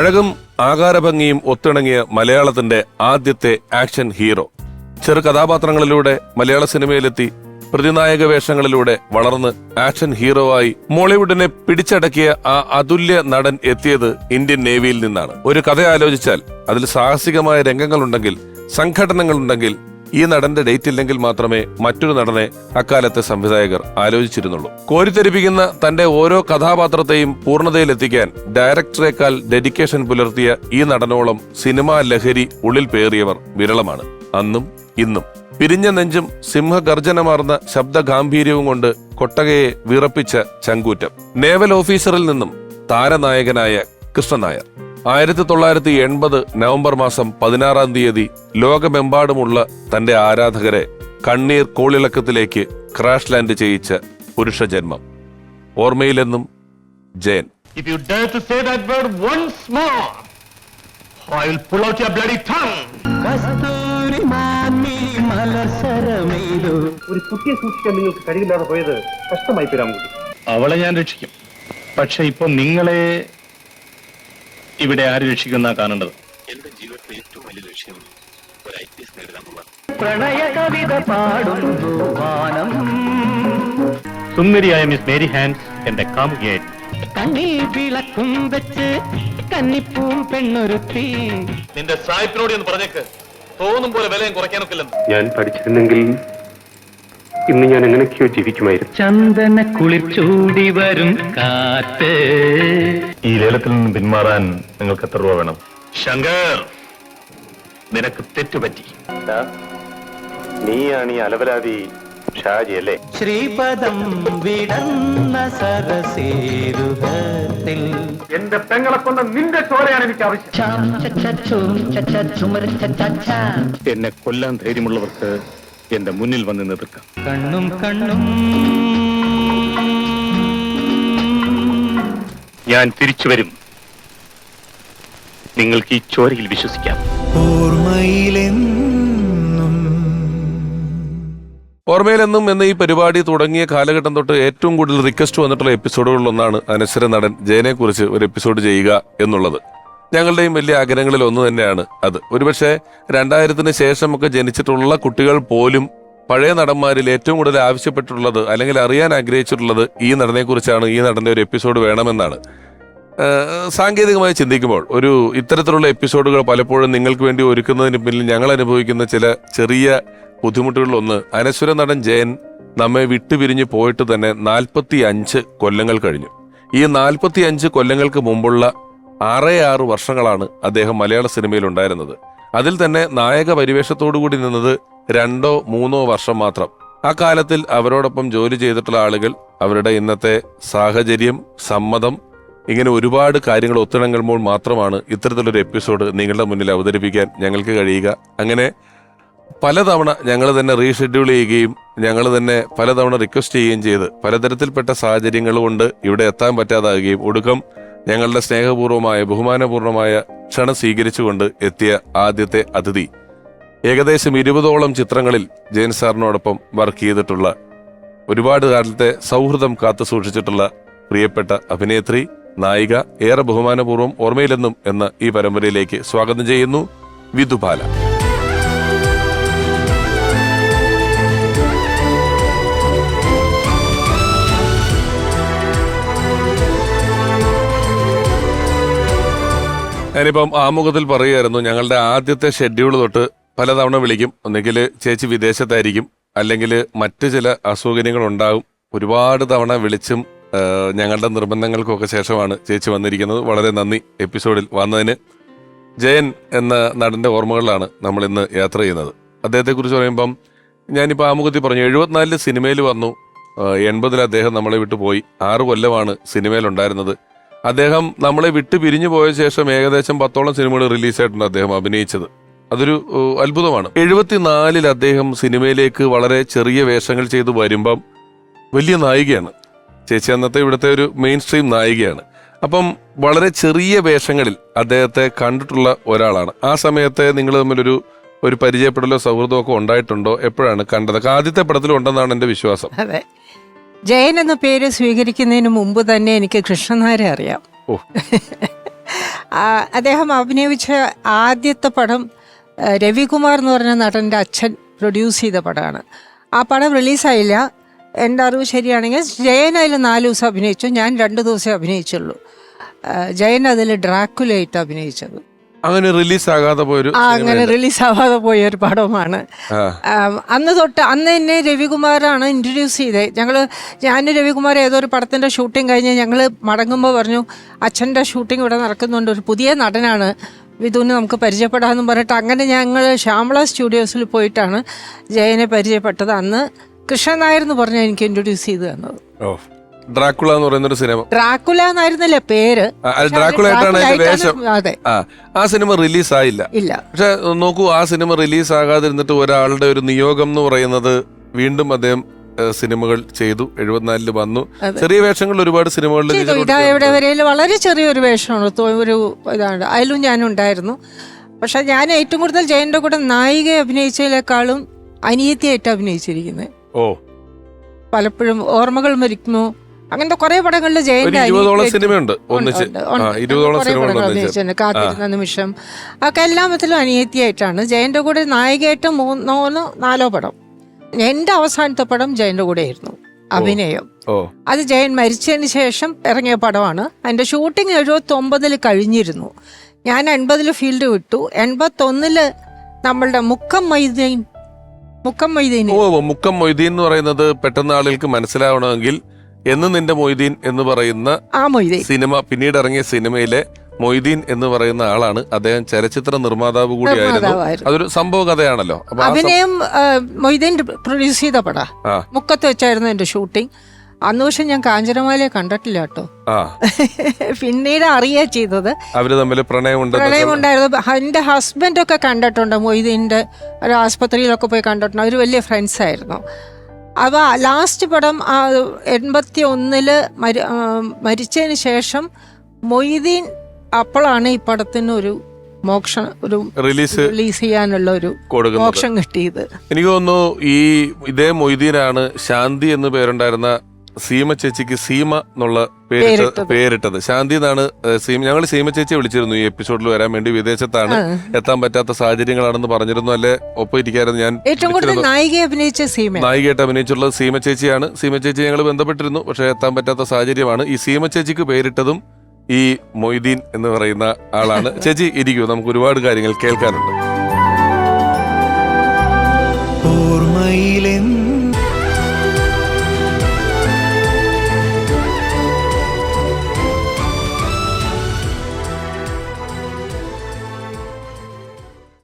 അഴകും ആകാരഭംഗിയും ഒത്തിണങ്ങിയ മലയാളത്തിന്റെ ആദ്യത്തെ action hero. ചെറു കഥാപാത്രങ്ങളിലൂടെ മലയാള സിനിമയിലെത്തി പ്രതിനായക വേഷങ്ങളിലൂടെ വളർന്ന് ആക്ഷൻ ഹീറോ ആയി മോളിവുഡിനെ പിടിച്ചടക്കിയ ആ അതുല്യ നടൻ എത്തിയത് ഇന്ത്യൻ നേവിയിൽ നിന്നാണ്. ഒരു കഥ ആലോചിച്ചാൽ അതിൽ സാഹസികമായ രംഗങ്ങളുണ്ടെങ്കിൽ സംഘടനകളുണ്ടെങ്കിൽ ഈ നടന്റെ ഡേറ്റ് ഇല്ലെങ്കിൽ മാത്രമേ മറ്റൊരു നടനെ അക്കാലത്തെ സംവിധായകർ ആലോചിച്ചിരുന്നുള്ളൂ. കോരിത്തെരിപ്പിക്കുന്ന തന്റെ ഓരോ കഥാപാത്രത്തെയും പൂർണതയിലെത്തിക്കാൻ ഡയറക്ടറേക്കാൾ ഡെഡിക്കേഷൻ പുലർത്തിയ ഈ നടനോളം സിനിമാ ലഹരി ഉള്ളിൽ പേറിയവർ വിരളമാണ്. അന്നും ഇന്നും. പിരിഞ്ഞ നെഞ്ചും സിംഹഗർജനമാർന്ന ശബ്ദഗാംഭീര്യവും കൊണ്ട് കൊട്ടകയെ വിറപ്പിച്ച ചങ്കൂറ്റം. നേവൽ ഓഫീസറിൽ നിന്നും താരനായകനായ കൃഷ്ണൻ നായർ. ആയിരത്തി തൊള്ളായിരത്തി എൺപത് നവംബർ മാസം പതിനാറാം തീയതി ലോകമെമ്പാടുമുള്ള തന്റെ ആരാധകരെ കണ്ണീർ കോളിളക്കത്തിലേക്ക് ക്രാഷ് ലാൻഡ് ചെയ്യിച്ച പുരുഷ ജന്മം ഓർമ്മയിലെന്നും Jayan. If you dare to say that word once more, I will pull out your bloody tongue. ഒരു കുട്ടിയെ സൂക്ഷിക്കാൻ നിങ്ങൾക്ക് കഴിയില്ലാതെ പോയത് കഷ്ടമായി പിരാമുകുട്ടി അവളെ ഞാൻ രക്ഷിക്കും. പക്ഷെ ഇപ്പൊ നിങ്ങളെ ഇവിടെ ആര് രക്ഷിക്കുന്ന കാണേണ്ടത്? പ്രണയ കവിത പാടുന്നു വാനം. സുന്ദരിയായ മിസ് മേരി ഹാൻസ് എന്റെ കാമുകിയായിരുന്നു കണ്ണി വിളക്കും വെച്ച് കന്നിപ്പൂം പെണ്ണൊരുത്തി. നിന്റെ സാഹിബിനോട് എന്ന് പറഞ്ഞേക്ക്. തോന്നും പോലെ വിലയും കുറയ്ക്കാനൊക്കില്ലെന്ന്. ഞാൻ പഠിച്ചിരുന്നെങ്കിൽ ഇന്ന് ഞാൻ എങ്ങനെയൊക്കെയോ ജീവിക്കുമായിരുന്നു. ചന്ദന കുളിച്ചൂടി ചൂടി വരും കാറ്റ്. ഈ ലേലത്തിൽ നിന്ന് പിന്മാറാൻ നിങ്ങൾക്ക് എത്ര രൂപ വേണം? ശങ്കർ നിനക്ക് തെറ്റുപറ്റി. നീയാണ് ഈ അലവലാതി ഷാജി അല്ലേ? ശ്രീപദം വിടന്ന സരസേരുഹത്തിൽ എന്റെ പെങ്ങളെ കൊണ്ട് നിന്റെ ചോരയാണ് എനിക്ക് ആവശ്യം. എന്നെ കൊല്ലാൻ ധൈര്യമുള്ളവർക്ക് എന്റെ മുന്നിൽ വന്ന് നിൽക്കാം. കണ്ണും കണ്ണും. ഞാൻ തിരിച്ചു വരും. നിങ്ങൾക്ക് ഈ ചോരയിൽ വിശ്വസിക്കാം. ഓർമ്മയിലെന്നും. എന്ന ഈ പരിപാടി തുടങ്ങിയ കാലഘട്ടം തൊട്ട് ഏറ്റവും കൂടുതൽ റിക്വസ്റ്റ് വന്നിട്ടുള്ള എപ്പിസോഡുകളിലൊന്നാണ് അനശ്വര നടൻ ജയനെക്കുറിച്ച് ഒരു എപ്പിസോഡ് ചെയ്യുക എന്നുള്ളത്. ഞങ്ങളുടെയും വലിയ ആഗ്രഹങ്ങളിൽ ഒന്ന് തന്നെയാണ് അത്. ഒരുപക്ഷെ രണ്ടായിരത്തിന് ശേഷമൊക്കെ ജനിച്ചിട്ടുള്ള കുട്ടികൾ പോലും പഴയ നടന്മാരിൽ ഏറ്റവും കൂടുതൽ ആവശ്യപ്പെട്ടിട്ടുള്ളത് അല്ലെങ്കിൽ അറിയാൻ ആഗ്രഹിച്ചിട്ടുള്ളത് ഈ നടനെക്കുറിച്ചാണ് ഈ നടന്റെ ഒരു എപ്പിസോഡ് വേണമെന്നാണ്. സാങ്കേതികമായി ചിന്തിക്കുമ്പോൾ ഒരു ഇത്തരത്തിലുള്ള എപ്പിസോഡുകൾ പലപ്പോഴും നിങ്ങൾക്ക് വേണ്ടി ഒരുക്കുന്നതിന് പിന്നിൽ ഞങ്ങൾ അനുഭവിക്കുന്ന ചില ചെറിയ ബുദ്ധിമുട്ടുകളിലൊന്ന് അനശ്വര നടൻ ജയൻ നമ്മെ വിട്ടുപിരിഞ്ഞ് പോയിട്ട് തന്നെ നാൽപ്പത്തി അഞ്ച് കൊല്ലങ്ങൾ കഴിഞ്ഞു. ഈ നാൽപ്പത്തി അഞ്ച് കൊല്ലങ്ങൾക്ക് മുമ്പുള്ള ആറേ ആറ് വർഷങ്ങളാണ് അദ്ദേഹം മലയാള സിനിമയിൽ ഉണ്ടായിരുന്നത് അതിൽ തന്നെ നായക പരിവേഷത്തോടുകൂടി നിന്നത് രണ്ടോ മൂന്നോ വർഷം മാത്രം. ആ കാലത്തിൽ അവരോടൊപ്പം ജോലി ചെയ്തിട്ടുള്ള ആളുകൾ അവരുടെ ഇന്നത്തെ സാഹചര്യം സമ്മതം ഇങ്ങനെ ഒരുപാട് കാര്യങ്ങൾ ഒത്തിണങ്ങുമ്പോൾ മാത്രമാണ് ഇത്തരത്തിലൊരു എപ്പിസോഡ് നിങ്ങളുടെ മുന്നിൽ അവതരിപ്പിക്കാൻ ഞങ്ങൾക്ക് കഴിയുക. അങ്ങനെ പലതവണ ഞങ്ങൾ തന്നെ റീഷെഡ്യൂൾ ചെയ്യുകയും ഞങ്ങൾ തന്നെ പലതവണ റിക്വസ്റ്റ് ചെയ്യുകയും ചെയ്ത് പലതരത്തിൽപ്പെട്ട സാഹചര്യങ്ങൾ കൊണ്ട് ഇവിടെ എത്താൻ പറ്റാതാകുകയും. ഒടുക്കം ഞങ്ങളുടെ സ്നേഹപൂർവമായ ബഹുമാനപൂർണമായ ക്ഷണം സ്വീകരിച്ചുകൊണ്ട് എത്തിയ ആദ്യത്തെ അതിഥി. ഏകദേശം ഇരുപതോളം ചിത്രങ്ങളിൽ ജയൻ സാറിനോടൊപ്പം വർക്ക് ചെയ്തിട്ടുള്ള ഒരുപാട് കാലത്തെ സൗഹൃദം കാത്തു സൂക്ഷിച്ചിട്ടുള്ള പ്രിയപ്പെട്ട അഭിനേത്രി നായിക ഏറെ ബഹുമാനപൂർവം ഓർമ്മയിലെന്നും എന്ന ഈ പരമ്പരയിലേക്ക് സ്വാഗതം ചെയ്യുന്നു വിധുബാല. ഞാനിപ്പം ആമുഖത്തിൽ പറയുമായിരുന്നു ഞങ്ങളുടെ ആദ്യത്തെ ഷെഡ്യൂൾ തൊട്ട് പലതവണ വിളിക്കും. ഒന്നെങ്കിൽ ചേച്ചി വിദേശത്തായിരിക്കും അല്ലെങ്കിൽ മറ്റു ചില അസൗകര്യങ്ങൾ ഉണ്ടാകും ഒരുപാട് തവണ വിളിച്ചും ഞങ്ങളുടെ നിർബന്ധങ്ങൾക്കൊക്കെ ശേഷമാണ് ചേച്ചി വന്നിരിക്കുന്നത്. വളരെ നന്ദി എപ്പിസോഡിൽ വന്നതിന്. ജയൻ എന്ന നടന്റെ ഓർമ്മകളിലാണ് നമ്മൾ ഇന്ന് യാത്ര ചെയ്യുന്നത്. അദ്ദേഹത്തെ കുറിച്ച് പറയുമ്പം ഞാനിപ്പോൾ ആമുഖത്തിൽ പറഞ്ഞു എഴുപത്തിനാലിൽ സിനിമയിൽ വന്നു. എൺപതിൽ അദ്ദേഹം നമ്മളെ വിട്ടു പോയി ആറ് കൊല്ലമാണ് സിനിമയിൽ ഉണ്ടായിരുന്നത് അദ്ദേഹം നമ്മളെ വിട്ട് പിരിഞ്ഞു പോയ ശേഷം ഏകദേശം പത്തോളം സിനിമകൾ റിലീസായിട്ടുണ്ട് അദ്ദേഹം അഭിനയിച്ചത്. അതൊരു അത്ഭുതമാണ്. എഴുപത്തിനാലിൽ അദ്ദേഹം സിനിമയിലേക്ക് വളരെ ചെറിയ വേഷങ്ങൾ ചെയ്ത് വരുമ്പം വലിയ നായികയാണ്. ചേച്ചി അന്നത്തെ ഇവിടുത്തെ ഒരു മെയിൻ സ്ട്രീം നായികയാണ്. അപ്പം വളരെ ചെറിയ വേഷങ്ങളിൽ അദ്ദേഹത്തെ കണ്ടിട്ടുള്ള ഒരാളാണ്. ആ സമയത്തെ നിങ്ങൾ തമ്മിലൊരു ഒരു പരിചയപ്പെടലോ സൗഹൃദമോ ഒക്കെ ഉണ്ടായിട്ടുണ്ടോ? എപ്പോഴാണ് കണ്ടത്? ആദ്യത്തെ പടത്തിലുണ്ടെന്നാണ് എന്റെ വിശ്വാസം. ജയൻ എന്ന പേര് സ്വീകരിക്കുന്നതിന് മുമ്പ് തന്നെ എനിക്ക് കൃഷ്ണനാരെ അറിയാം. അദ്ദേഹം അഭിനയിച്ച ആദ്യത്തെ പടം രവികുമാർ എന്ന് പറഞ്ഞ നടന്റെ അച്ഛൻ പ്രൊഡ്യൂസ് ചെയ്ത പടമാണ്. ആ പടം റിലീസായില്ല എന്റെ അറിവ് ശരിയാണെങ്കിൽ ജയൻ അതിൽ നാല് ദിവസം അഭിനയിച്ചു. ഞാൻ രണ്ട് ദിവസമേ അഭിനയിച്ചുള്ളൂ. ജയൻ അതിൽ ഡ്രാക്കുലായിട്ട് അഭിനയിച്ചത്. അങ്ങനെ റിലീസ് ആകാതെ പോയൊരു അങ്ങനെ അങ്ങനെ റിലീസാവാതെ പോയ ഒരു. ആ, അന്ന് തൊട്ട് അന്ന് തന്നെ രവികുമാറാണ് ഇൻട്രൊഡ്യൂസ് ചെയ്തത് ഞങ്ങൾ ഞാൻ രവികുമാർ ഏതോ ഒരു പടത്തിന്റെ ഷൂട്ടിംഗ് കഴിഞ്ഞ് ഞങ്ങൾ മടങ്ങുമ്പോൾ പറഞ്ഞു അച്ഛന്റെ ഷൂട്ടിംഗ് ഇവിടെ നടക്കുന്നുണ്ട്. ഒരു പുതിയ നടനാണ്. വിധുവിന് നമുക്ക് പരിചയപ്പെടാമെന്ന് പറഞ്ഞിട്ട് അങ്ങനെ ഞങ്ങൾ ശ്യാമള സ്റ്റുഡിയോസിൽ പോയിട്ടാണ് ജയനെ പരിചയപ്പെട്ടത്. അന്ന് കൃഷ്ണൻ നായർ എന്ന് പറഞ്ഞ് എനിക്ക് ഇൻട്രൊഡ്യൂസ് ചെയ്ത് തന്നത്. ഡ്രാക്കുള എന്ന് പറയുന്ന ഒരു സിനിമ. ഡ്രാക്കുല എന്നായിരുന്നില്ലേ പേര്. ഡ്രാക്കുള ആയിട്ടാണ് അതിന്റെ വേഷം. അതെ. ആ ആ സിനിമ റിലീസ് ആയില്ല ഇല്ല. പക്ഷെ നോക്കൂ ആ സിനിമ റിലീസ് ആകാതിരുന്നിട്ട് ഒരാളുടെ ഒരു നിയോഗം എന്ന് പറയുന്നത് വീണ്ടും അദ്ദേഹം ഏഹ്, സിനിമകൾ ചെയ്തു. എഴുപത്തിനാലിൽ വന്നു. ചെറിയ വേഷങ്ങൾ ഒരുപാട് സിനിമകളിൽ ചെയ്തു. ഇതാ എവിടെ വരെയും വളരെ ചെറിയൊരു വേഷമാണ്. തോ- ഒരു ഇതാണ്. അതിലും ഞാനുണ്ടായിരുന്നു. പക്ഷെ ഞാൻ ഏറ്റവും കൂടുതൽ ജയന്റെ കൂടെ നായിക അഭിനയിച്ചതിനേക്കാളും അനിയത്തിയായിട്ട് അഭിനയിച്ചിരിക്കുന്നത്. ഓ. പലപ്പോഴും ഓർമ്മകൾ മരിക്കുന്നു. അങ്ങനത്തെ കുറെ പടങ്ങളിൽ ഇരുപതോളം സിനിമയുണ്ട്. ഒന്നിച്ച്. ഇരുപതോളം അഭിനയിച്ചിട്ടുണ്ട്. കാത്തിരുന്ന നിമിഷം. ഒക്കെ എല്ലാത്തിലും അനിയത്തിയായിട്ടാണ്. ജയന്റെ കൂടെ നായികയായിട്ട് മൂന്നോ നാലോ പടം. എന്റെ അവസാനത്തെ പടം ജയന്റെ കൂടെ ആയിരുന്നു അഭിനയം. അത് ജയൻ മരിച്ചതിന് ശേഷം ഇറങ്ങിയ പടമാണ്. അതിന്റെ ഷൂട്ടിംഗ് എഴുപത്തി ഒമ്പതിൽ കഴിഞ്ഞിരുന്നു. ഞാൻ എൺപതിൽ ഫീൽഡ് വിട്ടു. എൺപത്തൊന്നിൽ നമ്മളുടെ മുക്കം മൈദീൻ മുക്കം മൊയ്തീൻ ഓ മുക്കം മൊയ്തീൻ എന്ന് പറയുന്നത് പെട്ടെന്ന് ആളുകൾക്ക് മനസ്സിലാവണമെങ്കിൽ എന്ന് നിന്റെ മൊയ്തീൻ എന്ന് പറയുന്ന ആ മൊയ്തീൻ. സിനിമ പിന്നീട് ഇറങ്ങിയ സിനിമയിലെ മൊയ്തീൻ എന്ന് പറയുന്ന ആളാണ്. അദ്ദേഹം ചലച്ചിത്ര നിർമ്മാതാവ് കൂടിയായിരുന്നു. അതൊരു സംഭവ കഥയാണല്ലോ. അഭിനയം മൊയ്തീൻ പ്രൊഡ്യൂസ് ചെയ്ത പടാ. മുക്കത്ത് വെച്ചായിരുന്നു എന്റെ ഷൂട്ടിംഗ്. അന്ന് പക്ഷെ ഞാൻ കാഞ്ചനമാലയെ കണ്ടിട്ടില്ല കേട്ടോ. പിന്നീട് അറിയാ ചെയ്തത്. അവർ തമ്മിൽ പ്രണയമുണ്ട് പ്രണയമുണ്ടായിരുന്നു എന്റെ ഹസ്ബൻഡൊക്കെ കണ്ടിട്ടുണ്ട്. മൊയ്തീന്റെ ഒരു ആസ്പത്രിയിലൊക്കെ പോയി കണ്ടിട്ടുണ്ട്. അവർ വലിയ ഫ്രണ്ട്സ് ആയിരുന്നു. അപ്പോൾ ലാസ്റ്റ് പടം എൺപത്തി ഒന്നിൽ മരി മരിച്ചതിന് ശേഷം മൊയ്തീൻ അപ്പോഴാണ് ഈ പടത്തിന് ഒരു മോക്ഷം ഒരു റിലീസ് റിലീസ് ചെയ്യാനുള്ള ഒരു മോക്ഷം കിട്ടിയത്. എനിക്ക് തോന്നുന്നു ഈ ഇതേ മൊയ്തീനാണ് ശാന്തി എന്ന് പേരുണ്ടായിരുന്ന സീമ ചേച്ചിക്ക് സീമ എന്നുള്ള പേരിട്ട പേരിട്ടത്. ശാന്തി എന്നാണ് സീമ ഞങ്ങൾ സീമ ചേച്ചിയെ വിളിച്ചിരുന്നു ഈ എപ്പിസോഡിൽ വരാൻ വേണ്ടി വിദേശത്താണ്. എത്താൻ പറ്റാത്ത സാഹചര്യങ്ങളാണെന്ന് പറഞ്ഞിരുന്നു. അല്ലെ? ഒപ്പം ഇരിക്കായിരുന്നു ഞാൻ ഏറ്റവും കൂടുതൽ വിളിച്ചിരുന്നു. നായിക അഭിനയിച്ച സീമ. നായികയായിട്ട് അഭിനയിച്ചുള്ളത് സീമ ചേച്ചിയാണ്. സീമ ചേച്ചി ഞങ്ങൾ ബന്ധപ്പെട്ടിരുന്നു. പക്ഷെ എത്താൻ പറ്റാത്ത സാഹചര്യമാണ്. ഈ സീമ ചേച്ചിക്ക് പേരിട്ടതും ഈ മൊയ്തീൻ എന്ന് പറയുന്ന ആളാണ്. ചേച്ചി ഇരിക്കൂ. നമുക്ക് ഒരുപാട് കാര്യങ്ങൾ കേൾക്കാനുണ്ട്.